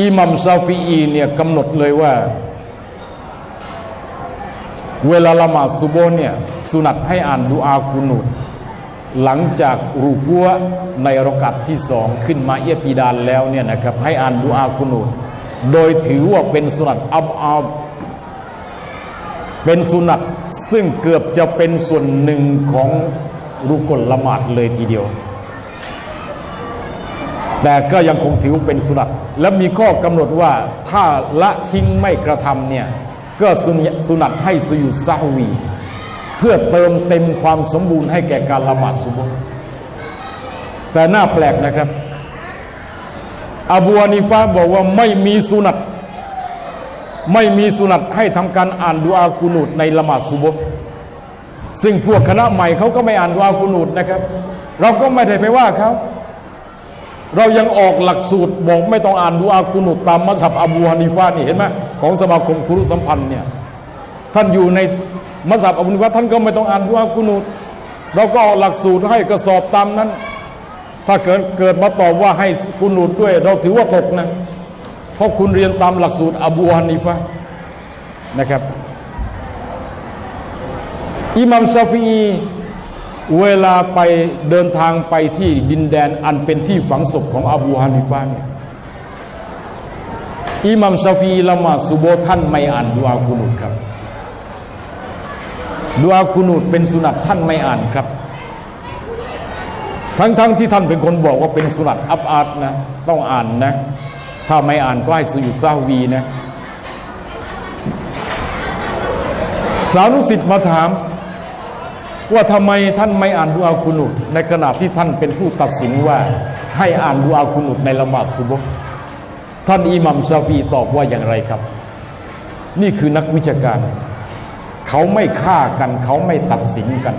อิหมัมซาฟีอีเนี่ยกำหนดเลยว่า เวลาละหมาดซุโบเนี่ยสุนัตให้อ่านดูอากุนูตหลังจากรูกัวในรกัดที่สองขึ้นมาเอียติดานแล้วเนี่ยนะครับ ให้อ่านดูอากุนูตโดยถือว่าเป็นสุนัตอับอับเป็นสุนัตซึ่งเกือบจะเป็นส่วนหนึ่งของรุกลละหมาดเลยทีเดียว แต่ก็ยังคงถือเป็นสุนัตและมีข้อกำหนดว่าถ้าละทิ้งไม่กระทำเนี่ยก็สุนสุนัตให้สยุดซาวี เพื่อเติมเต็มความสมบูรณ์ให้แก่การละหมาดซุบฮ์แต่น่าแปลกนะครับอบูฮานิฟาบอกว่าไม่มีสุนัตไม่มีสุนัตให้ทำการอ่านดูอากุนูตในละหมาดซุบฮ์ซึ่งพวกคณะใหม่เขาก็ไม่อ่านดูอากุนูตนะครับ เราก็ไม่ได้ไปว่าเขา เรายังออกหลักสูตรบอกไม่ต้องอ่านดูอากุนุตตามมัสับอบูฮานิฟานี่เห็นไหมของสมาคมคุรุสัมพันธ์เนี่ยท่านอยู่ในมัสับอบูฮานิฟาท่านก็ไม่ต้องอ่านดูอากุนุตเราก็ออกหลักสูตรให้กระสอบตามนั้น ถ้าเกิดเกิดมาตอบว่าให้กุนุตด้วย เราถือว่าตกนะเพราะคุณเรียนตามหลักสูตรอบูฮานิฟานะครับอิหมัมซาฟี เวลาไปเดินทางไปที่ดินแดนอันเป็นที่ฝังศพของอบูฮานิฟาเนี่ยอิหมัมซาฟีละมาดซุโบท่านไม่อ่านดุอากุนุตครับดุอากุนุตเป็นสุนัตท่านไม่อ่านครับ ทั้งๆทที่ท่านเป็นคนบอกว่าเป็นสุนัตอับอาดนะต้องอ่านนะ ถ้าไม่อ่านก็ให้สุยุซาวีนะสานุสิทธิ์มาถาม ว่าทำไมท่านไม่อ่านดูอาคุนุตในขณะที่ท่านเป็นผู้ตัดสินว่าให้อ่านดูอาคุนุตในละหมาดซุบฮ์ท่านอิหมัมชาฟีตอบว่าอย่างไรครับ นี่คือนักวิชาการ เขาไม่ฆ่ากัน เขาไม่ตัดสินกัน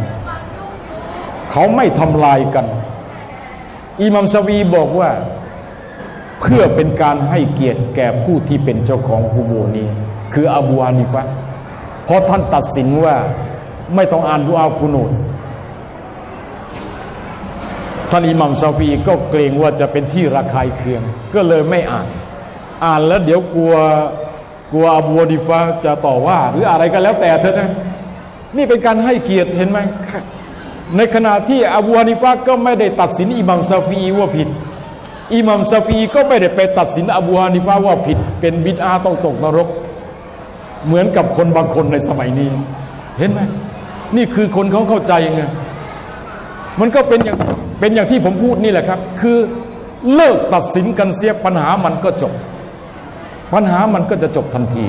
เขาไม่ทำลายกัน อิหมัมชาฟีบอกว่า เพื่อเป็นการให้เกียรติแก่ผู้ที่เป็นเจ้าของกูโบนี้ คืออบูฮานิฟะเพราะท่านตัดสินว่า ไม่ต้องอ่านดูอากุนูตท่านอิหมัมซาฟีก็เกรงว่าจะเป็นที่ระคายเคือง ก็เลยไม่อ่าน อ่านแล้วเดี๋ยวกลัวกลัวอบูฮานิฟะจะต่อว่า หรืออะไรก็แล้วแต่เถอนะนี่เป็นการให้เกียรติเห็นไหมในขณะที่อบูฮานิฟะก็ไม่ได้ตัดสินอิหมัมซาฟีว่าผิดอิหมัมซาฟีก็ไม่ได้ไปตัดสินอบูฮานิฟะว่าผิด เป็นบิดอาต้องตกนรก เหมือนกับคนบางคนในสมัยนี้ เห็นไหม นี่คือคนเขาเข้าใจไงมันก็เป็นอย่างเป็นอย่างที่ผมพูดนี่แหละครับ คือเลิกตัดสินกันเสียปัญหามันก็จบ ปัญหามันก็จะจบทันที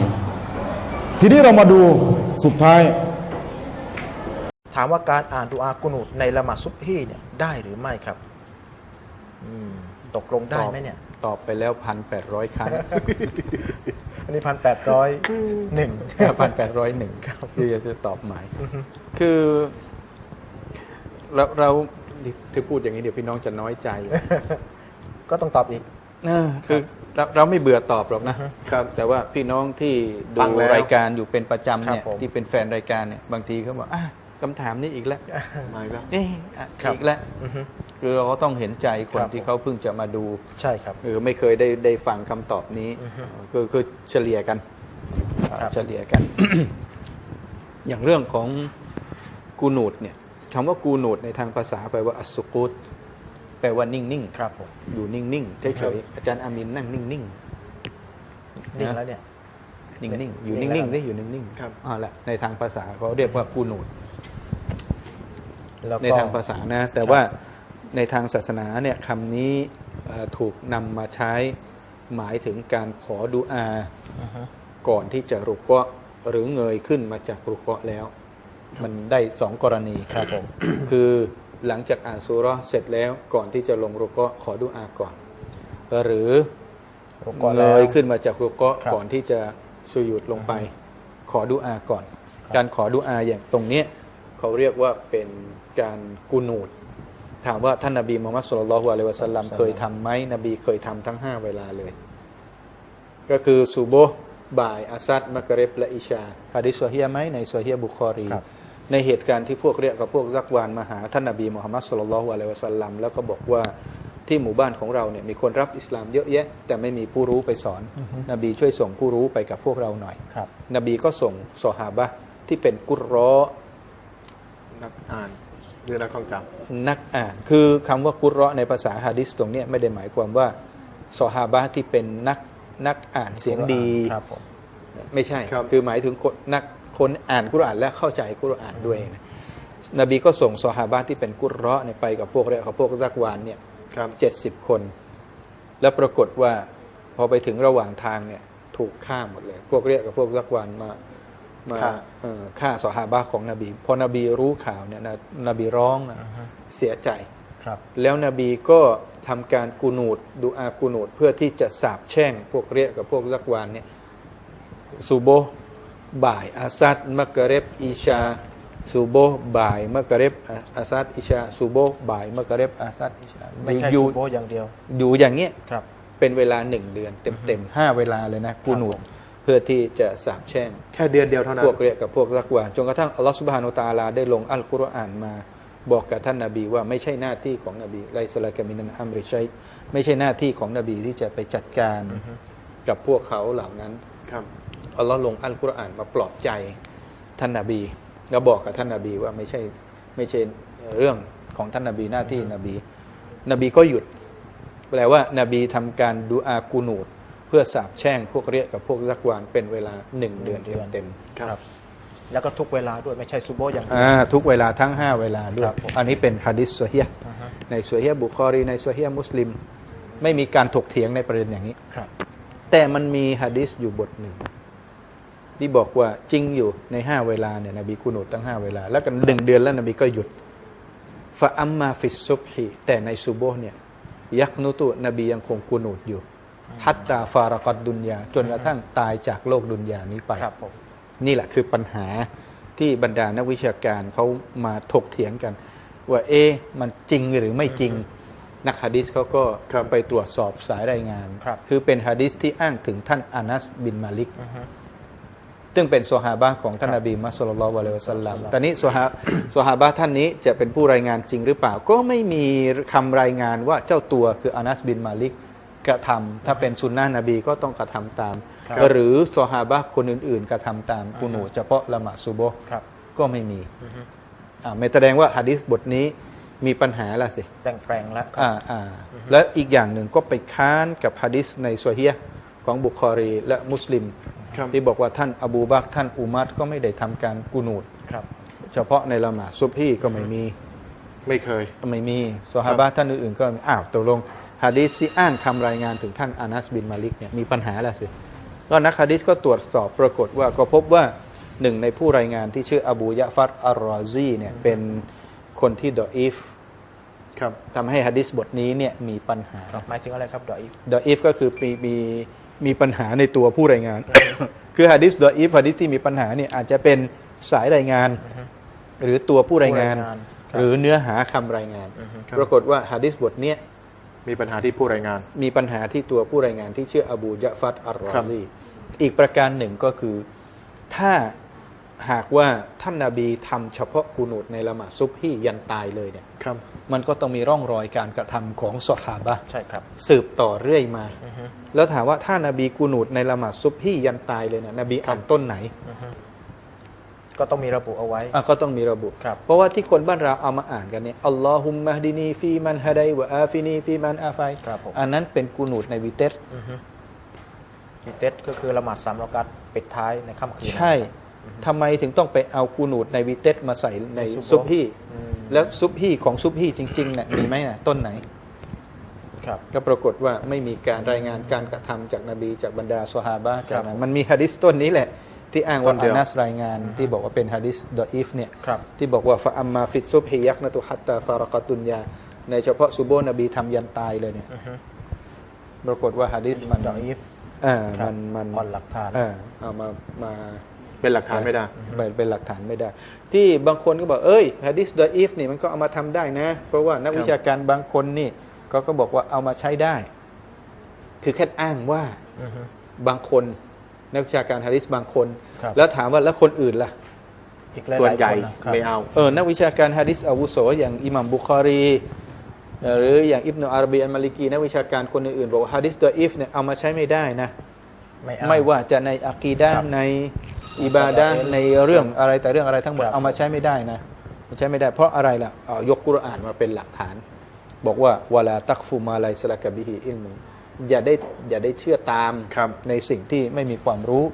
ทีนี้เรามาดูสุดท้าย ถามว่าการอ่านดูอากุนูตในละหมาดซุบฮีเนี่ยได้หรือไม่ครับตกลงได้ไหมเนี่ย ตอบไปแล้วพันแปดร้อยครั้งอันนี้พันแปดร้อยหนึ่งพันแปดร้อยหนึ่งที่จะตอบใหม่คือเราเราที่พูดอย่างนี้เดี๋ยวพี่น้องจะน้อยใจ ก็ต้องตอบอีกเออคือเราเราไม่เบื่อตอบหรอกนะครับ แต่ว่าพี่น้องที่ดูฟังแล้วรายการอยู่เป็นประจำเนี่ยครับผมที่เป็นแฟนรายการเนี่ยบางทีเขาบอกอะ คำถามนี้อีกแล้วมาอีกแล้วเอ๊ะอะครับอีกแล้วอือฮึคือเราก็ต้องเห็นใจคนครับที่เขาเพิ่งจะมาดูใช่ครับเออไม่เคยได้ได้ฟังคำตอบนี้คือคือเฉลี่ยกันครับเฉลี่ยกัน อย่างเรื่องของกูนูดเนี่ยคำว่ากูนูดในทางภาษาแปลว่าอัสสุกุตแปลว่านิ่งนิ่งๆครับผมอยู่นิ่งๆเฉยๆอาจารย์อามินนั่งนิ่งๆนิ่งแล้วเนี่ยนิ่งๆอยู่นิ่นิ่งงแล้วๆได้อยู่นิ่งครับๆอ่าละในทางภาษาเขาเรียกว่ากูนูด แล้วในก็ทางภาษานะ แต่ว่าในทางศาสนาเนี่ยคำนี้เอ่อถูกนำมาใช้หมายถึงการขอดุอา อือฮึก่อนที่จะรุกเกาะหรือเงยขึ้นมาจากรุกเกาะแล้ว มันได้สองกรณี ครับผม คือหลังจากอ่านซูเราะห์เสร็จแล้วก่อนที่จะลงรุกเกาะขอดุอาก่อน หรือรุกเกาะเงแล้ว ยขึ้นมาจากรุกเกาะครับก่อนที่จะสุยุดลงไป ขอดุอาก่อนการขอดุอาอย่างตรงเนี้ยเขาเรียกว่าเป็น การกุนูดถามว่าท่านนบีมุฮัมมัดสุลลัลฮุอะลัยฮิวะสัลลัมเคยทำไหมนบีเคยทำทั้งห้าเวลาเลย ก็คือซูโบฮ์บ่ายอาซัดมักเรบและอิชาฮะดิษซอฮียไหมในซอฮียบุคอรีครับในเหตุการณ์ที่พวกเรียกกับพวกซักวานมาหาท่านนบีมุฮัมมัดสุลลัลฮุอะลัยฮิวะสัลลัมแล้วก็บอกว่าที่หมู่บ้านของเราเนี่ยมีคนรับอิสลามเยอะแยะ แต่ไม่มีผู้รู้ไปสอน นบีช่วยส่งผู้รู้ไปกับพวกเราหน่อยครับนบีก็ส่งซอฮาบะห์ที่เป็นกุรรอนักอ่าน หรือนักท่องจนักอ่าน คือคำว่ากุรรอในภาษาฮะดิษตรงเนี้ยไม่ได้หมายความว่าซอฮาบะห์ที่เป็นนักนักอ่านเสียงดีครับผมไม่ใช่ครับคือหมายถึงคนนักคนอ่านกุรอานและเข้าใจกุรอานด้วยนะนบีก็ส่งซอฮาบะห์ที่เป็นกุรรอเนี่ยไปกับพวกเรียกกับพวกซักวานเนี่ยำครับเจ็ดสิบคน แล้วปรากฏว่าพอไปถึงระหว่างทางเนี่ยถูกฆ่าหมดเลย พวกเรียกกับพวกซักวานมา มาฆ่าเอ่อฆ่าซอฮาบะห์ของนบี พอนบีรู้ข่าวเนี่ยนะนบีร้องนะเสียใจครับแล้วนบีก็ทำการกูนูดดูอากูนูดเพื่อที่จะสาบแช่งพวกเรียกกับพวกซักวานเนี่ยซูโบห์บ่ายอาซัดมักกะเร็บอิชาซูโบห์บ่ายมักกะเร็บอาอาซัดอิชาซูโบห์บ่ายมักกะเร็บอาซัดอิชาไม่ใช่อยู่ซูโบอย่างเดียวอยู่อย่างเงี้ยครับเป็นเวลาหนึ่งเดือน เต็มๆห้าเวลาเลยนะกูนูด เพื่อที่จะสาบแช่งแค่เดือนเดียวเท่านั้นพวกเรียกกับพวกรักวานจนกระทั่งอัลลอฮฺสุบฮานุตะอาลาได้ลงอัลกุรอานมา บอกกับท่านนาบีว่าไม่ใช่หน้าที่ของนบีไลสลากามินันอัมริชัยไม่ใช่หน้าที่ของนบีที่จะไปจัดการกับพวกเขาเหล่านั้นครับอัลลอฮ์ลงอัลกุรอานมาปลอบใจท่านนาบีแล้วบอกกับท่านนาบีว่าไม่ใช่ไม่ใช่เรื่องของท่านนาบีหน้าที่นบี นบีก็หยุด แปลว่านาบีทำการดูอากูนูดเพื่อสาบแช่งพวกเรียกกับพวกรักวานเป็นเวลาหนึ่งเดือนหนึ่งเดือนเต็มๆครับ แล้วก็ทุกเวลาด้วยไม่ใช่ซูโบอย่างเดียว อ่าทุกเวลาทั้ง 5 เวลาด้วคยรับผม อันนี้เป็นฮะดิษโซเฮียในโซเฮียบุคอรีในโซเฮียมุสลิม ไม่มีการถกเถียงในประเด็นอย่างนี้ ครับ แต่มันมีฮะดิษอยู่บทหนึ่ง ที่บอกว่าจริงอยู่ใน 5 เวลาเนี่ยนบีกุนูตตั้ง 5 เวลา แล้วกันหนึ่งเดือนแล้วนบีก็หยุดฟะอัมมาฟิสซุบฮีแต่ในซูโบฮ์เนี่ยยักนุตุนบียังคงกุนูตอยู่ ฮัตตาฟารกัดดุนยาจนกระทั่งตายจากโลกดุนยานี้ไปครับผมนี่แหละคือปัญหาที่บรรดานักวิชาการเขามาถกเถียงกัน ว่าเอ๊ะมันจริงหรือไม่จริง นักฮะดิษเขาก็ครับไปตรวจสอบสายรายงานครับอเป็นฮะดิษที่อ้างถึงท่านอานัสบินมาลิกซึ่งเป็นโซฮาบะห์ของท่านนบีมุสลิมวะลัยวะสัลลัมตอนนี้โซฮาโซฮาบะห์ท่านนี้จะเป็นผู้รายงานจริงหรือเปล่า ก็ไม่มีคำรายงานว่าเจ้าตัวคืออานัสบินมาลิก กระทำถ้าเป็นสุนนะนบีก็ต้องกระทำตาม ครับหรือโซฮาบะห์คนอื่นๆ กระทำตามกุนูตเฉพาะละหมาดซุโบฮ์ครับ ก็ไม่มีอ่าไม่แสดงว่าฮะดิษบทนี้มีปัญหาละสิ แปลงๆแล้ว อ่าอ่าและอีกอย่างหนึ่งก็ไปค้านกับฮะดิษในโซเฮียห์ของบุคอรีและมุสลิม ครับ ที่บอกว่าท่านอบูบักรท่านอุมัดก็ไม่ได้ทำการกุนูด ครับ เฉพาะในละหมาดซุบฮีก็ไม่มีไม่เคย ไม่มีซอฮาบะห์ท่านอื่นๆ ก็อ้าวตกลง ฮะดีษที่อ้างคำรายงานถึงท่านอานัสบินมาลิกเนี่ยมีปัญหาแล้วสิแล้วนักฮะดีษก็ตรวจสอบปรากฏว่าก็พบว่าหนึ่งในผู้รายงานที่ชื่ออบูยะฟัดอัลรอซีเนี่ยเป็นคนที่ดออีฟครับทำให้ฮะดิษบทนี้เนี่ยมีปัญหาหมายถึงอะไรครับดอยอีฟดออีฟก็คือมีมีมีปัญหาในตัวผู้รายงาน คือฮะดิษดออีฟฮะดิษที่มีปัญหาเนี่ยอาจจะเป็นสายรายงาน หรือตัวผู้รายงานผู้รายงานครับหรือเนื้อหาคำรายงานครับปรากฏว่าฮะดิษบทเนี้ย มีปัญหาที่ผู้รายงาน มีปัญหาที่ตัวผู้รายงานที่ชื่ออบูยะฟัดอัลรอครับซีอีกประการหนึ่งก็คือ ถ้าหากว่าท่านนาบีทำเฉพาะกูนูดในละหมาดซุบฮียันตายเลยเนี่ยครับ มันก็ต้องมีร่องรอยการกระทำของสหาบะห์ใช่ครับ สืบต่อเรื่อยมา แล้วถามว่าถ้านาบีกูนูดในละหมาดซุบฮียันตายเลยนะนบีอ่านต้นไหน ก็ต้องมีระบุเอาไว้ อะก็ต้องมีระบุ ครับเพราะว่าที่คนบ้านเราเอามาอ่านกันเนี่ยอัลลอฮุมมะฮดินีฟีมันฮะไดวะอาฟินีฟีมันอาไฟครับผม อันนั้นเป็นกูนูดในวิเตสมีเต็ดก็คือละหมาดสามรอกัตปิดท้ายในค่ำคืน ใช่ทำไมถึงต้องไปเอากูนูดในวิเตสมาใส่ในในซุบซุบฮีอืมแล้วซุบฮีของซุบฮีจริงๆเนี่ยมีไหมน่ะต้นไหน ครับ ก็ปรากฏว่าไม่มีการรายงานการกระทำจากนบีจากบรรดาซอฮาบะห์จากนั้ครับนมันมีฮะดิษต้นนี้แหละ ที่อ้างว่าต้นเดีอายวนัสรายงานที่บอกว่าเป็นฮะดิษดออีฟเนี่ยครับที่บอกว่าฟะอัมมาฟิซซุบฮิยักนะตุฮัตตาฟารกะตุนยา ในเฉพาะซูโบนบีทำยันตายเลยเนี่ยปรากฏว่าฮะดิษมันดอยอีฟอ่าครับมันมันอ่อนหลักฐานอ่าเอามามาเป็นหลักฐานไม่ได้เป็นเป็นหลักฐานไม่ได้ ที่บางคนก็บอกเอ้ยฮะดิษดออีฟนี่มันก็เอามาทำได้นะ เพราะว่านักวิชาการบางคนนี่เขาก็บอกว่าเอามาใช้ได้ คือแค่อ้างว่าบางคนนักวิชาการฮะดิษบางคน ครับ แล้วถามว่าแล้วคนอื่นล่ะ อีกหลายๆส่วนใหญ่คนะครับ ไม่เอา เออนักวิชาการฮะดิษอาวุโสอย่างอิหมัมบุคอรีหรืออย่างอิบนุอารบีอันมาลิกีนักวิชาการคนอื่นๆ บอกว่าฮะดิษตัวอิฟเนี่ยเอามาใช้ไม่ได้นะ ไม่เอา ไม่ว่าจะในอะกีดะห์ครับในอิบาดะห์ครับในเรื่องอะไรแต่เรื่องอะไรทั้งหมดครับ เอามาใช้ไม่ได้นะใช้ไม่ได้เพราะอะไรล่ะเอายกกุรอานมาเป็นหลักฐาน บอกว่าวะลาตักฟูมาไลสละกะบิฮิอิลมุ อย่าได้อย่าได้เชื่อตามครับในสิ่งที่ไม่มีความรู้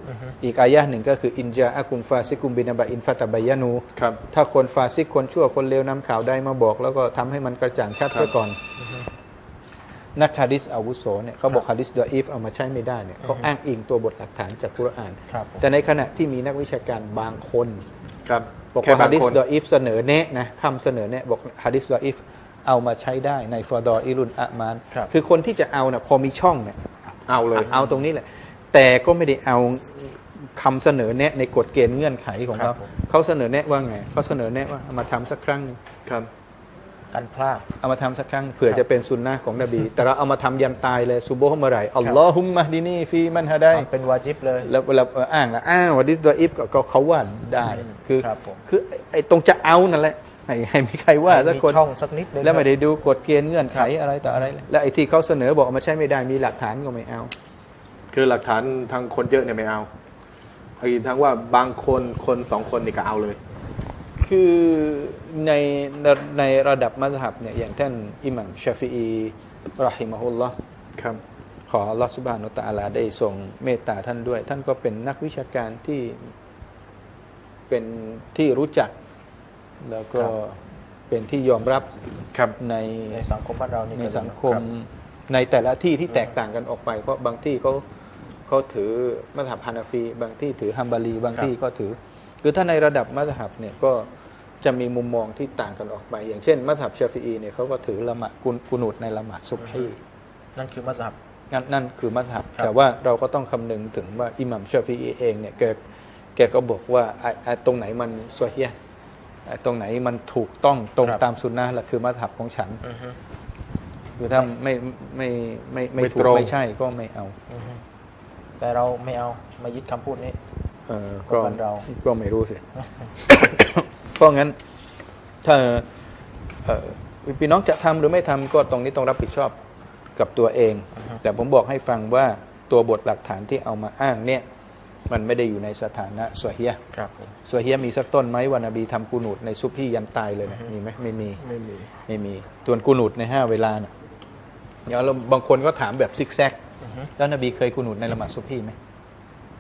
อีกอายะห์หนึ่งก็คืออินจาอะกุมฟาซิกุมบินาบะอินฟาตะบายานูครับถ้าคนฟาซิกคนชั่วคนเลวนำข่าวใดมาบอก แล้วก็ทำให้มันกระจ่างชัดครับเสียก่อน นักฮะดิษอาวุโสเนี่ยเขาบอกฮะดิษดออีฟเอามาใช้ไม่ได้เนี่ยเขาอ้างอิงตัวบทหลักฐานจากกุรอานครับผมแต่ในขณะที่มีนักวิชาการบางคนครับบอกแค่ว่าบาฮะงดิษคนดออีฟเสนอแนะนะคำเสนอแนะบอกฮะดิษดออีฟ เอามาใช้ได้ในฟอดออิรุนอะมานครับ คือคนที่จะเอาเนี่ยพอมีช่องเนี่ยเอาเลย เอาตรงนี้แหละ แต่ก็ไม่ได้เอาคำเสนอแนะในกฎเกณฑ์เงื่อนไขของครัเขาบผม เขาเสนอแนะว่าไงเขาเสนอแนะว่าเอามาทำสักครั้งหนึ่งครับกันพลาด เอามาทำสักครั้งเผื่อจะเป็นซุนนะห์ของนบี แต่เราเอามาทำยันตายเลยซุโบฮ์เมื่อไหร่อัลลอฮุมมะดีนีฟีมันฮะได้เป็นวาจิบเลย แล้วเวลาเอ่ออ้างนะอ้าววันนี้ตัวอิฟก็ก็เขาว่าได้คือครับผม คือไอ้ไอ้ตรงจะเอานั่นแหละ ให้ให้มีใครว่าสักคนมีช่องสักนิดนึงแล้วไม่ได้ดูกฎเกณฑ์เงื่อนไขอะไรต่ออะไรเลยแล้วไอ้ที่เขาเสนอบอกเอามาใช้ไม่ได้มีหลักฐานก็ไม่เอา คือหลักฐานทางคนเยอะเนี่ยไม่เอาไอ้ทั้งว่าบางคนคนสองคนนี่ก็เอาเลย คือในในระดับมัซฮับเนี่ยอย่างท่านอิหมัมชาฟีอีรอฮิมะฮุลลอฮ์ครับขออัลลอฮฺสุบฮานุตะอาลาได้ทรงเมตตาท่านด้วย ท่านก็เป็นนักวิชาการที่เป็นที่รู้จัก แล้วก็ครับเป็นที่ยอมรับครับในในสังคมบ้านเรานี่ในก็สังคมรับในแต่ละที่ที่แตกต่างกันออกไป เพราะบางที่เขาเขาถือมัธยับฮานาฟี บางที่ถือฮัมบารีบางครับที่ก็ถือ คือถ้าในระดับมัธยับเนี่ยก็จะมีมุมมองที่ต่างกันออกไป อย่างเช่น มัธยับชาฟีอีเนี่ยเขาก็ถือละหมาดกุนกุนูดในละหมาดซุบฮีนั่นคือมัสฮับนั่นนั่นคือมัธยับครับแต่ว่าเราก็ต้องคำนึงถึงว่าอิหมัมชาฟีอีเองเนี่ยแกแกก็บอกว่าไอ้ไอ้ตรงไหนมันซอฮียะห์ไอ้ ตรงไหนมันถูกต้องตรงครับตามสุนนะห์ละคือมัธยับของฉันอือฮึคือถ้าไม่ไม่ไม่ไม่ไม่ถูกตรงไม่ใช่ก็ไม่เอาอือฮึแต่เราไม่เอามายึดคำพูดนี้เออก็บ้านเราก็ไม่รู้สิเพราะงั้น ถ้าเอ่อพี่น้องจะทำหรือไม่ทำก็ตรงนี้ต้องรับผิดชอบกับตัวเอง แต่ผมบอกให้ฟังว่าตัวบทหลักฐานที่เอามาอ้างเนี่ย มันไม่ได้อยู่ในสถานะสวเฮียครับผมสวเฮียมีสักต้นไหมวานบีทำกูนูดในซุปพี่ยันตายเลยนะมีไหมไม่มีไม่มีไม่มีส่วนกูนูดในห้าเวลาน่ะเดี๋ยวเราบางคนก็ถามแบบซิกแซกแล้วนบีเคยกูนูดในละหมาดซุปพี่ไหม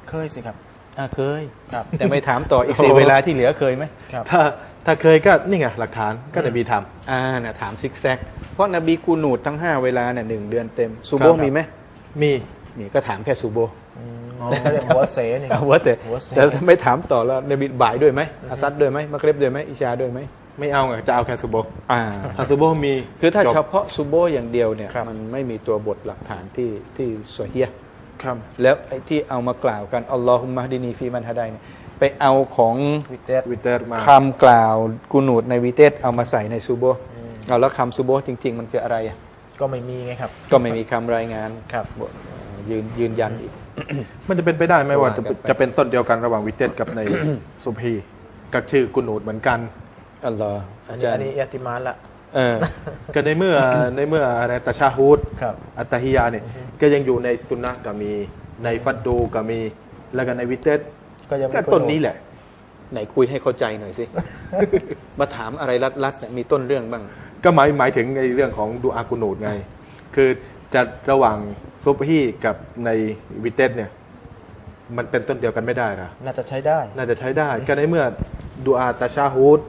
เคยสิครับอ่าเคยครับ แต่ไม่ถามต่ออีกสี่เวลาที่เหลือเคยไหมครับถ้าถ้าเคยก็นี่ไงหลักฐานก็จะมีทอ่าน่ะถามซิกแซกเพราะนบีกูนูดทั้ง5เวลาเนี่ยหนึ่งเดือนเต็มซูโบครับมีไหมำมี มีก็ถามแค่ซูโบนี่เขาเรียกหัวเสนี่เอาหัวเสร็จหัวเสแต่ถ้าไม่ถามต่อแล้วนบีบ่ายด้วยไหมอาซัดด้วยไหมมักเร็บด้วยไหมอิชาด้วยไหมไม่เอาไงจะเอาแค่ซูโบอ่าถ้าซูโบมีคือถ้าจบเฉพาะซูโบอย่างเดียวเนี่ยครับมันไม่มีตัวบทหลักฐานที่ที่สวเฮียครับแล้วไอ้ที่เอามากล่าวกันอัลลอฮุมมะฮ์ดินีฟีมันฮะไดเนี่ยไปเอาของวิเตสวิเตอร์มาคำกล่าวกูนูดในวีเตสเอามาใส่ในซูโบเอาแล้วคำซูโบจริง ๆ มันคืออะไรอะก็ไม่มีไงครับ ก็ไม่มีคำรายงานครับบอก ยืนยืนยันอีก มันจะเป็นไปได้ไหมว่าจะว่ากันไปจะเป็นต้นเดียวกันระหว่างวิเตอร์กับในซุพีกับชื่อกุนูดเหมือนกันอัลลอฮ์อัอานนี้จารอันย์นี้อิยาติมานละเออก็ในเมื่อในเมื่ออะไรตะชาฮูดครับอัตตาฮิยาเนี่ยก็ยังอยู่ในสุนนะก็มีในฟัดดูก็มีแล้วก็ในวิเตสก็ยังไม่ก็เคยต้นนี้แหละ ไหนคุยให้เข้าใจหน่อยสิ มาถามอะไรรัดๆเนี่ยมีต้นเรื่องบ้าง ก็หมายหมายถึงในเรื่องของดูอากุนูดไง คือ จะระหว่างซุปฮีกับในวิเตสเนี่ย มันเป็นต้นเดียวกันไม่ได้นะน่าจะใช้ได้ น่าจะใช้ได้ ก็ในเมื่อดูอาตาชาฮูด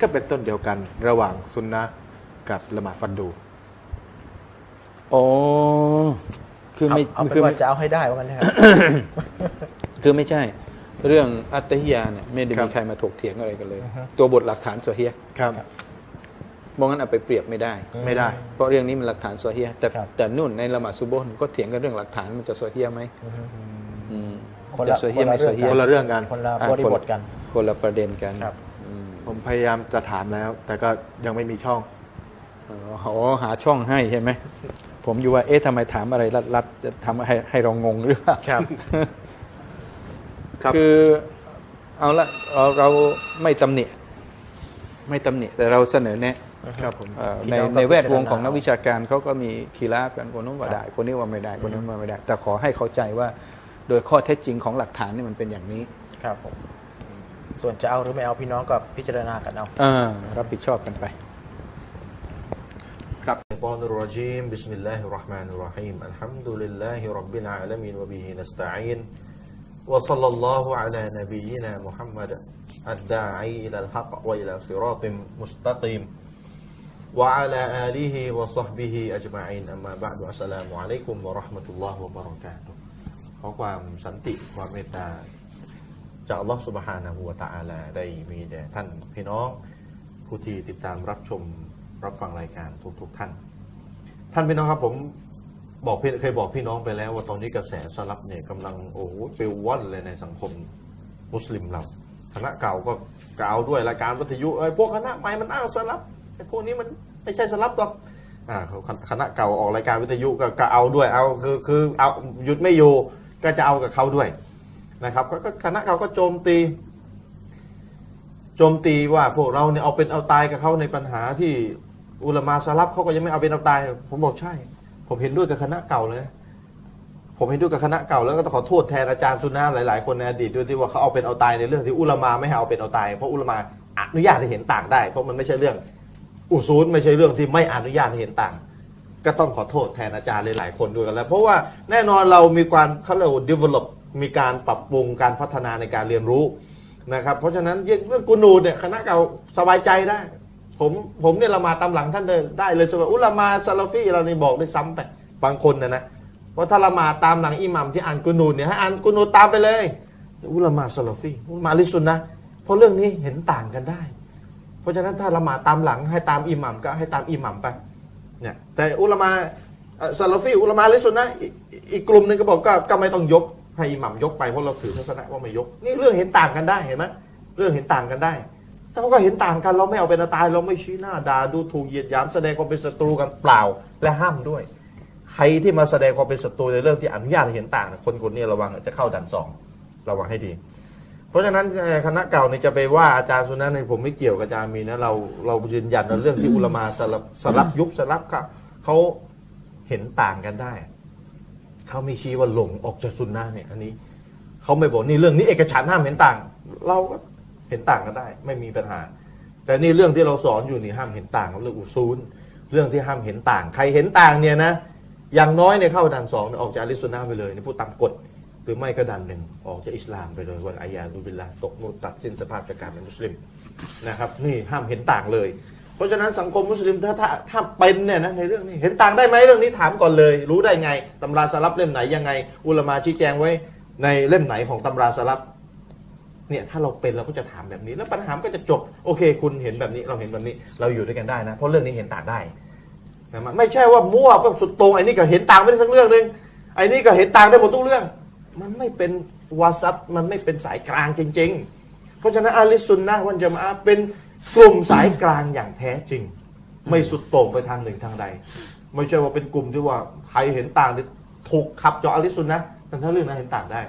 ก็เป็นต้นเดียวกันระหว่างซุนนะกับละหมาดฟันดูอ๋อคือเอาไม่เอาเป็คืนอว่าไม่จะเอาให้ได้ว่างั้นนะครับ คือไม่ใช่ เรื่องอัตตฮิยาเนี่ยไม่ได้ครัมีบ ใครมาถกเถียงอะไรกันเลย ตัวบทหลักฐานโซเฮียครับ มองงั้นเอาไปเปรียบไม่ได้ ไม่ได้ เพราะเรื่องนี้มันหลักฐานโซเฮียแต่ครับแต่นู่นในละหมาดซุโบฮ์ก็เถียงกันเรื่องหลักฐานมันจะโซเฮียไหมอืมคนจะละโซเฮียไม่โซเฮียคนละเรื่องกัน คนละอะบริบทกัน คนละประเด็นกันครับ อืมผมพยายามจะถามแล้ว แต่ก็ยังไม่มีช่องอ๋อหาช่องให้ใช่ไหมผมอยู่ว่าเอ๊ะทำไมถามอะไรรัดๆจะทำให้ให้เรางงหรือเปล่า ครับ ครับ คือเอาละเราเราไม่ตำหนิไม่ตำหนิแต่เราเสนอแนะ ครับผมเอ่อ พี่ ใน น้องก็ ในแวดวง พิจารณา ของนักวิชาการเขาก็มีคีราฟกันคนนู้นว่าได้ คนนี้ว่าไม่ได้คนนั้นว่าไม่ได้ แต่ขอให้เข้าใจว่า โดยข้อเท็จจริงของหลักฐานนี่มันเป็นอย่างนี้ ครับผมส่วนจะเอาหรือไม่เอาพี่น้องก็พิจารณากันเอา อ่ารับผิดชอบกันไป الشيطان الرجيم بسم الله الرحمن الرحيم الحمد لله رب العالمين وبه نستعين وصلى الله على نبينا محمد الداعي إلى الحق وإلى صراط مستقيم وعلى آله وصحبه أجمعين أما بعد السلام عليكم ورحمة الله وبركاته ขอความสันติความเมตตา จากอัลลอฮฺสุบฮานะฮูวะตะอาลาได้มีแด่ท่านพี่น้อง ผู้ที่ติดตามรับชมรับฟังรายการทุกๆท่าน ท่านพี่น้องครับผมบอกพี่เคยบอกพี่น้องไปแล้ว ว่าตอนนี้กระแสสลับเนี่ยกำลังโอ้โหเปลวว่อนเลยในสังคมมุสลิมเราคณะเก่าก็กล่าวด้วยรายการวิทยุเอ้ยพวกคณะใหม่มันอ้างสลับ ไอ้พวกนี้มันไม่ใช่สลับหรอกอ่าคณะเก่าออกรายการวิทยุก็ก็เอาด้วยเอาคือคือเอาหยุดไม่อยู่ก็จะเอากับเขาด้วยนะครับก็คณะเก่าก็โจมตีโจมตีว่าพวกเราเนี่ยเอาเป็นเอาตายกับเขาในปัญหาที่อุลมาสลับเขาก็ยังไม่เอาเป็นเอาตาย ผมบอกใช่ ผมเห็นด้วยกับคณะเก่าเลยนะผมเห็นด้วยกับคณะเก่าแล้วก็ต้องขอโทษแทนอาจารย์สุนาหลาย ๆ คนในอดีตด้วยที่ว่าเขาเอาเป็นเอาตายในเรื่องที่อุลมาไม่ให้เอาเป็นเอาตาย เพราะอุลมาอนุญาตให้เห็นต่างได้ เพราะมันไม่ใช่เรื่อง อุซูลไม่ใช่เรื่องที่ไม่อนุญาตให้เห็นต่าง ก็ต้องขอโทษแทนอาจารย์หลายๆคนด้วยกันแล้ว เพราะว่าแน่นอนเรามีการเขาเรียกว่า develop มีการปรับปรุงการพัฒนาในการเรียนรู้นะครับเพราะฉะนั้นเรื่องกุนูดเนี่ยคณะเก่าสบายใจได้ ผมผมเนี่ยละมาตามหลังท่านเดินได้เลยสบายอุลามาซาลาฟีเรานี่บอกได้ซ้ำไปบางคนนะนะว่าถ้าละมาตามหลังอิหมัมที่อ่านกุนูดเนี่ยให้อ่านกุนูดตามไปเลย อุลามาซาลาฟีอุลามาลิสุนนะเพราะเรื่องนี้เห็นต่างกันได้ เพราะฉะนั้นถ้าละหมาดตามหลังให้ตามอิหมัมก็ให้ตามอิหมัมไปเนี่ยแต่อุลามาซาลฟีอุลามาลิสุนนะอีกอีกกลุ่มหนึ่งก็บอกก็ก็ไม่ต้องยกให้อิหมัมยกไปเพราะเราถือทัศนะว่าไม่ยกนี่เรื่องเห็นต่างกันได้เห็นไหมเรื่องเห็นต่างกันได้เขาก็เห็นต่างกันเราไม่เอาเป็นตายเราไม่ชี้หน้าด่าดูถูกเหยียดหยามแสดงความเป็นศัตรูกันเปล่าและห้ามด้วย ใครที่มาแสดงความเป็นศัตรูในเรื่องที่อนุญาตให้เห็นต่างคนคนนี้ระวังจะเข้าดันสองระวังให้ดี เพราะฉะนั้นคณะเก่าเนี่ยจะไปว่าอาจารย์สุนันท์เนี่ยผมไม่เกี่ยวกับอาจารย์มีนะเราเรายืนยันในเรื่องที่อุลมาสลับสลับยุคสลับเขาเขาเห็นต่างกันได้ เขาไม่ชี้ว่าหลงออกจากซุนนะห์เนี่ยอันนี้เขาไม่บอกนี่เรื่องนี้เอกฉันห้ามเห็นต่าง เราก็เห็นต่างกันได้ ไม่มีปัญหา แต่นี่เรื่องที่เราสอนอยู่นี่ห้ามเห็นต่างเรื่องอุซูลเรื่องที่ห้ามเห็นต่าง ใครเห็นต่างเนี่ยนะอย่างน้อยเนี่ยเข้าดันสองเนี่ยออกจากอะลิสุนนะห์ไปเลยนี่พูดตามกฎ หรือไม่ก็ดันหนึ่งออกจากอิสลามไปเลยวันอายาดุบิลละตกมุตัดสิ้นสภาพจากการเป็นมุสลิมนะครับ นี่ห้ามเห็นต่างเลย เพราะฉะนั้นสังคมมุสลิมถ้าถ้าถ้าเป็นเนี่ยนะในเรื่องนี้เห็นต่างได้ไหมเรื่องนี้ถามก่อนเลย รู้ได้ไงตำราสลับเล่มไหนยังไง อุลามาชี้แจงไว้ในเล่มไหนของตำราสลับเนี่ยถ้าเราเป็นเราก็จะถามแบบนี้ แล้วปัญหามันก็จะจบโอเค คุณเห็นแบบนี้เราเห็นแบบนี้ เราอยู่ด้วยกันได้นะเพราะเรื่องนี้เห็นต่างได้นะไม่ใช่ว่ามั่วแบบสุดโต่งไอ้นี่ก็เห็นต่างไม่ได้สักเรื่องหนึ่งไอ้นี่ก็เห็นต่างได้หมดทุกเรื่อง มันไม่เป็นวาซัตมันไม่เป็นสายกลางจริง ๆ เพราะฉะนั้นอาลิซุนนะวันจะมาเป็นกลุ่มสายกลางอย่างแท้จริง ไม่สุดโต่งไปทางหนึ่งทางใด ไม่ใช่ว่าเป็นกลุ่มที่ว่าใครเห็นต่างนี่ถูกขับจาะอาลิซุนนะห์ทั้งที่เรื่องนั้นเห็นต่างได้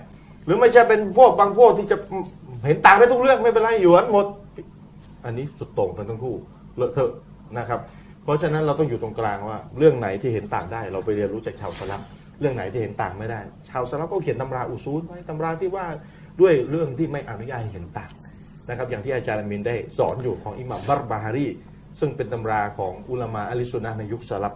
หรือไม่ใช่เป็นพวกบางพวกที่จะเห็นต่างได้ทุกเรื่องไม่เป็นไรหยวนหมด อันนี้สุดโต่งกันทั้งคู่เลอะเทอะนะครับ เพราะฉะนั้นเราต้องอยู่ตรงกลางว่า เรื่องไหนที่เห็นต่างได้ เราไปเรียนรู้จากชาวสลับ เรื่องไหนที่เห็นต่างไม่ได้ ชาวสลับก็เขียนตำราอุซูลไว้ตำราที่ว่าด้วยเรื่องที่ไม่อนุญาตให้เห็นต่างนะครับอย่างที่อาจารย์มินได้สอนอยู่ของอิหมัมบัรบาฮารีซึ่งเป็นตำราของอุลามาอะลิสซุนนะในยุคสลับ